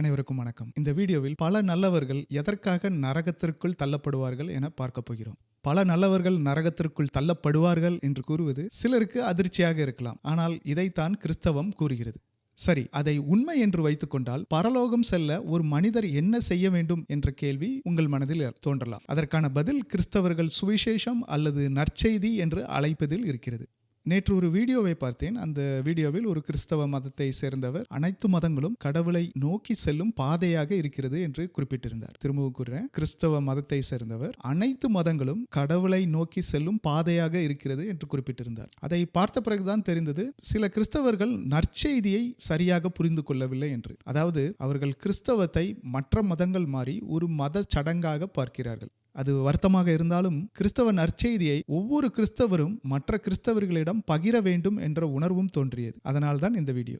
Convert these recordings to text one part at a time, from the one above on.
அனைவருக்கும் வணக்கம். இந்த வீடியோவில் பல நல்லவர்கள் எதற்காக நரகத்திற்குள் தள்ளப்படுவார்கள் என பார்க்க போகிறோம். பல நல்லவர்கள் நரகத்திற்குள் தள்ளப்படுவார்கள் என்று கூறுவது சிலருக்கு அதிர்ச்சியாக இருக்கலாம். ஆனால் இதைத்தான் கிறிஸ்தவம் கூறுகிறது. சரி அதை உண்மை என்று வைத்துக்கொண்டால் பரலோகம் செல்ல ஒரு மனிதர் என்ன செய்ய வேண்டும் என்ற கேள்வி உங்கள் மனதில் தோன்றலாம். அதற்கான பதில் கிறிஸ்தவர்கள் சுவிசேஷம் அல்லது நற்செய்தி என்று அழைப்பதில் இருக்கிறது. நேற்று ஒரு வீடியோவை பார்த்தேன். அந்த வீடியோவில் ஒரு கிறிஸ்தவ மதத்தை சேர்ந்தவர் அனைத்து மதங்களும் கடவுளை நோக்கி செல்லும் பாதையாக இருக்கிறது என்று குறிப்பிட்டிருந்தார். திரும்பவும் கூறுறேன். கிறிஸ்தவ மதத்தை சேர்ந்தவர் அனைத்து மதங்களும் கடவுளை நோக்கி செல்லும் பாதையாக இருக்கிறது என்று குறிப்பிட்டிருந்தார். அதை பார்த்த பிறகுதான் தெரிந்தது சில கிறிஸ்தவர்கள் நற்செய்தியை சரியாக புரிந்து கொள்ளவில்லை என்று. அதாவது அவர்கள் கிறிஸ்தவத்தை மற்ற மதங்கள் மாறி ஒரு மத சடங்காக பார்க்கிறார்கள். அது வருத்தமாக இருந்தாலும் கிறிஸ்தவ நற்செய்தியை ஒவ்வொரு கிறிஸ்தவரும் மற்ற கிறிஸ்தவர்களிடம் பகிர வேண்டும் என்ற உணர்வும் தோன்றியது. அதனால்தான் இந்த வீடியோ.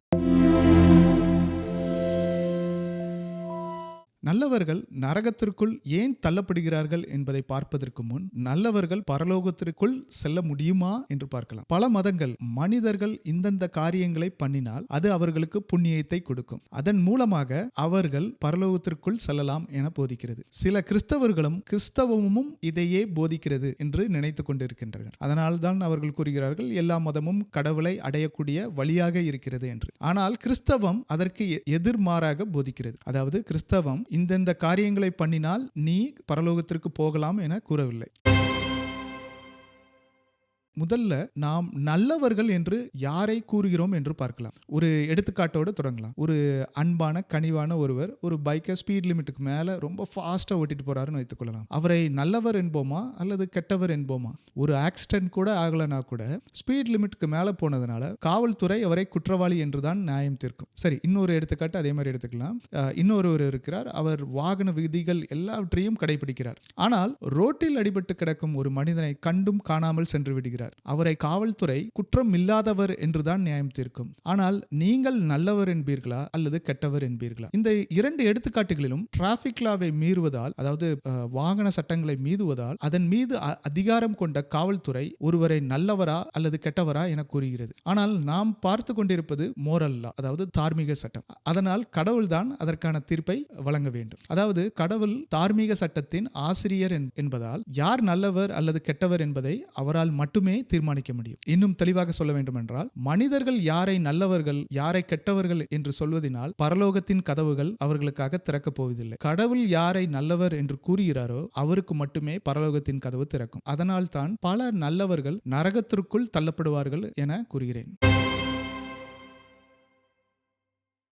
நல்லவர்கள் நரகத்திற்குள் ஏன் தள்ளப்படுகிறார்கள் என்பதை பார்ப்பதற்கு முன் நல்லவர்கள் பரலோகத்திற்குள் செல்ல முடியுமா என்று பார்க்கலாம். பல மதங்கள் மனிதர்கள் இந்தந்த காரியங்களை பண்ணினால் அது அவர்களுக்கு புண்ணியத்தை கொடுக்கும். அதன் மூலமாக அவர்கள் பரலோகத்திற்குள் செல்லலாம் என போதிக்கிறது. சில கிறிஸ்தவர்களும் கிறிஸ்தவமும் இதையே போதிக்கிறது என்று நினைத்து கொண்டிருக்கின்றனர். அதனால்தான் அவர்கள் கூறுகிறார்கள் எல்லா மதமும் கடவுளை அடையக்கூடிய வழியாக இருக்கிறது என்று. ஆனால் கிறிஸ்தவம் அதற்கு எ- எதிர்மாறாக போதிக்கிறது. அதாவது கிறிஸ்தவம் இந்தந்த காரியங்களை பண்ணினால் நீ பரலோகத்திற்கு போகலாம் என கூறவில்லை. முதல்ல நாம் நல்லவர்கள் என்று யாரை கூறுகிறோம் என்று பார்க்கலாம். ஒரு எடுத்துக்காட்டோடு தொடங்கலாம். ஒரு அன்பான கனிவான ஒருவர் ஒரு பைக்கை ஸ்பீட் லிமிட்டுக்கு மேலே ரொம்ப ஃபாஸ்ட்டாக ஓட்டிட்டு போறாருன்னு வைத்துக்கொள்ளலாம். அவரை நல்லவர் என்போமா அல்லது கெட்டவர் என்போமா? ஒரு ஆக்சிடென்ட் கூட ஆகலைனா கூட ஸ்பீட் லிமிட்டுக்கு மேலே போனதுனால காவல்துறை அவரை குற்றவாளி என்று தான் நியாயம் தீர்க்கும். சரி இன்னொரு எடுத்துக்காட்டு அதே மாதிரி எடுத்துக்கலாம். இன்னொருவர் இருக்கிறார். அவர் வாகன விதிகள் எல்லாவற்றையும் கடைபிடிக்கிறார் ஆனால் ரோட்டில் அடிபட்டு கிடக்கும் ஒரு மனிதனை கண்டும் காணாமல் சென்று விடுகிறார். அவரை காவல்துறை குற்றம் இல்லாதவர் என்றுதான் நியாயம் தீர்க்கும். ஆனால் நீங்கள் நல்லவர் என்பீர்களா அல்லது கெட்டவர் என்பீர்களா? இந்த இரண்டு எடுத்துக்காட்டுகளிலும் டிராபிக் லாவை மீறுவதால் அதாவது வாகன சட்டங்களை மீதுவதால் அதன் மீது அதிகாரம் கொண்ட காவல்துறை ஒருவரை நல்லவரா அல்லது கெட்டவரா என கூறுகிறது. ஆனால் நாம் பார்த்து கொண்டிருப்பது மோரல் லா அதாவது தார்மீக சட்டம். அதனால் கடவுள்தான் அதற்கான தீர்ப்பை வழங்க வேண்டும். அதாவது கடவுள் தார்மீக சட்டத்தின் ஆசிரியர் என்பதால் யார் நல்லவர் அல்லது கெட்டவர் என்பதை அவரால் மட்டுமே தீர்மானிக்க முடியும். இன்னும் தெளிவாக சொல்ல வேண்டும் என்றால் மனிதர்கள் யாரை நல்லவர்கள் யாரை கெட்டவர்கள் என்று சொல்வதினால் பரலோகத்தின் கதவுகள் அவர்களுக்காக திறக்கப் போவதில்லை. கடவுள் யாரை நல்லவர் என்று கூறுகிறாரோ அவருக்கு மட்டுமே பரலோகத்தின் கதவு திறக்கும். அதனால் தான் பல நல்லவர்கள் நரகத்திற்குள் தள்ளப்படுவார்கள் என கூறுகிறேன்.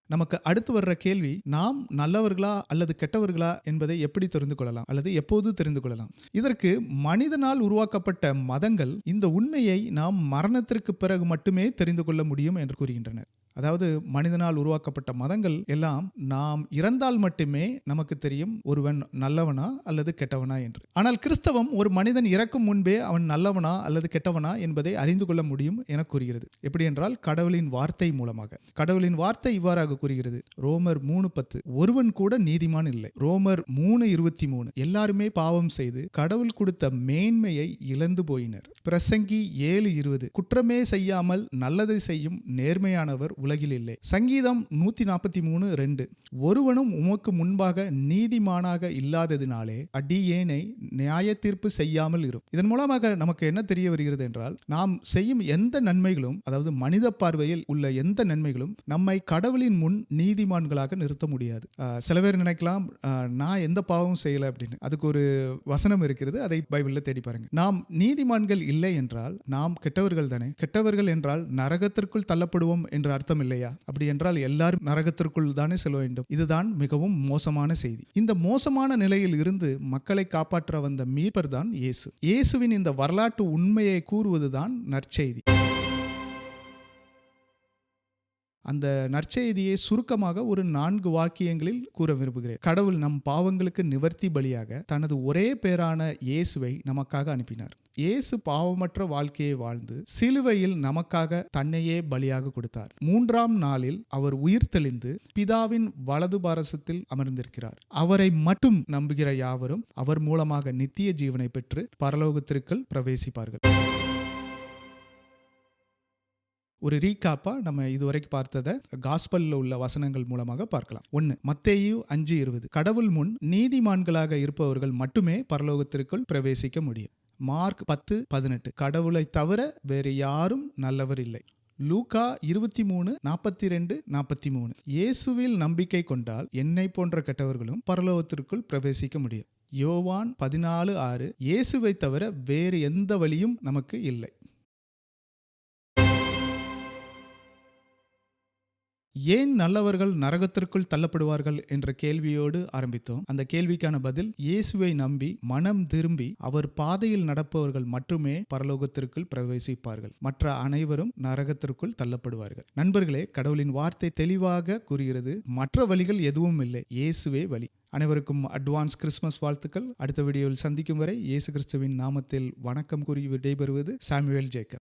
நமக்கு அடுத்து வர்ற கேள்வி நாம் நல்லவர்களா அல்லது கெட்டவர்களா என்பதை எப்படி தெரிந்து கொள்ளலாம்? அல்லது எப்போது தெரிந்து கொள்ளலாம்? இதற்கு மனிதனால் உருவாக்கப்பட்ட மதங்கள் இந்த உண்மையை நாம் மரணத்திற்கு பிறகு மட்டுமே தெரிந்து கொள்ள முடியும் என்று கூறுகின்றனர். அதாவது மனிதனால் உருவாக்கப்பட்ட மதங்கள் எல்லாம் நாம் இறந்தால் மட்டுமே நமக்கு தெரியும் ஒருவன் நல்லவனா அல்லது கெட்டவனா என்று. ஆனால் கிறிஸ்தவம் ஒரு மனிதன் இறக்கும் முன்பே அவன் நல்லவனா அல்லது கெட்டவனா என்பதை அறிந்து கொள்ள முடியும் என கூறுகிறது. எப்படி என்றால் கடவுளின் வார்த்தை மூலமாக. கடவுளின் வார்த்தை இவ்வாறாக கூறுகிறது. ரோமர் மூணு பத்து. ஒருவன் கூட நீதிமான் இல்லை. ரோமர் மூணு இருபத்தி மூணு. எல்லாருமே பாவம் செய்து கடவுள் கொடுத்த மேன்மையை இழந்து போயினர். பிரசங்கி ஏழு இருபது. குற்றமே செய்யாமல் நல்லதை செய்யும் நேர்மையானவர் உலகில் இல்லை. சங்கீதம் நூத்தி நாற்பத்தி மூணு ரெண்டு. ஒருவனும் உமக்கு முன்பாக நீதிமானாக இல்லாததினாலே அடியேனை நியாய தீர்ப்பு செய்யாமல் இரும் இதன் மூலமாக நமக்கு என்ன தெரிய வருகிறது என்றால் நாம் செய்யும் எந்த நன்மைகளும் அதாவது மனித பார்வையில் உள்ள எந்த நன்மைகளும் நம்மை கடவுளின் முன் நீதிமான்களாக நிறுத்த முடியாது. சில பேர் நினைக்கலாம் நான் எந்த பாவமும் செய்யல அப்படின்னு. அதுக்கு ஒரு வசனம் இருக்கிறது அதை பைபிள்ல தேடி பாருங்க. நாம் நீதிமான்கள் இல்லை என்றால் நாம் கெட்டவர்கள் தானே. கெட்டவர்கள் என்றால் நரகத்திற்குள் தள்ளப்படுவோம் என்று அர்த்தம் இல்லையா? அப்படி என்றால் எல்லாரும் நரகத்திற்குள் தானே செல்ல வேண்டும். இதுதான் மிகவும் மோசமான செய்தி. இந்த மோசமான நிலையில் இருந்து மக்களை காப்பாற்ற வந்த மீட்பர் தான் இயேசு. இயேசுவின் இந்த வரலாற்று உண்மையை கூறுவதுதான் நற்செய்தி. அந்த நற்செய்தியை சுருக்கமாக ஒரு நான்கு வாக்கியங்களில் கூற விரும்புகிறேன். கடவுள் நம் பாவங்களுக்கு நிவர்த்தி பலியாக தனது ஒரே பேரான இயேசுவை நமக்காக அனுப்பினார். இயேசு பாவமற்ற வாழ்க்கையை வாழ்ந்து சிலுவையில் நமக்காக தன்னையே பலியாக கொடுத்தார். மூன்றாம் நாளில் அவர் உயிர் தெளிந்து பிதாவின் வலது பாரசத்தில் அமர்ந்திருக்கிறார். அவரை மட்டும் நம்புகிற யாவரும் அவர் மூலமாக நித்திய ஜீவனை பெற்று பரலோகத்திற்குள் பிரவேசிப்பார்கள். ஒரு ரீகாப்பா நம்ம இதுவரைக்கும் பார்த்ததை காஸ்பல்ல உள்ள வசனங்கள் மூலமாக பார்க்கலாம். ஒன்று மத்தேயு அஞ்சு இருபது. கடவுள் முன் நீதிமான்களாக இருப்பவர்கள் மட்டுமே பரலோகத்திற்குள் பிரவேசிக்க முடியும். மார்க் பத்து பதினெட்டு. கடவுளை தவிர வேறு யாரும் நல்லவர் இல்லை. லூகா இருபத்தி மூணு நாற்பத்தி ரெண்டு நாற்பத்தி மூணு. இயேசுவில் நம்பிக்கை கொண்டால் என்னை போன்ற கெட்டவர்களும் பரலோகத்திற்குள் பிரவேசிக்க முடியும். யோவான் பதினாலு ஆறு. இயேசுவை தவிர வேறு எந்த வழியும் நமக்கு இல்லை. ஏன் நல்லவர்கள் நரகத்திற்குள் தள்ளப்படுவார்கள் என்ற கேள்வியோடு ஆரம்பித்தோம். அந்த கேள்விக்கான பதில் இயேசுவை நம்பி மனம் திரும்பி அவர் பாதையில் நடப்பவர்கள் மட்டுமே பரலோகத்திற்குள் பிரவேசிப்பார்கள். மற்ற அனைவரும் நரகத்திற்குள் தள்ளப்படுவார்கள். நண்பர்களே கடவுளின் வார்த்தை தெளிவாக கூறுகிறது மற்ற வழிகள் எதுவும் இல்லை. இயேசுவே வழி. அனைவருக்கும் அட்வான்ஸ் கிறிஸ்மஸ் வாழ்த்துக்கள். அடுத்த வீடியோவில் சந்திக்கும் வரை இயேசு கிறிஸ்துவின் நாமத்தில் வணக்கம் கூறி விடைபெறுவது சாமுவேல் ஜேக்கப்.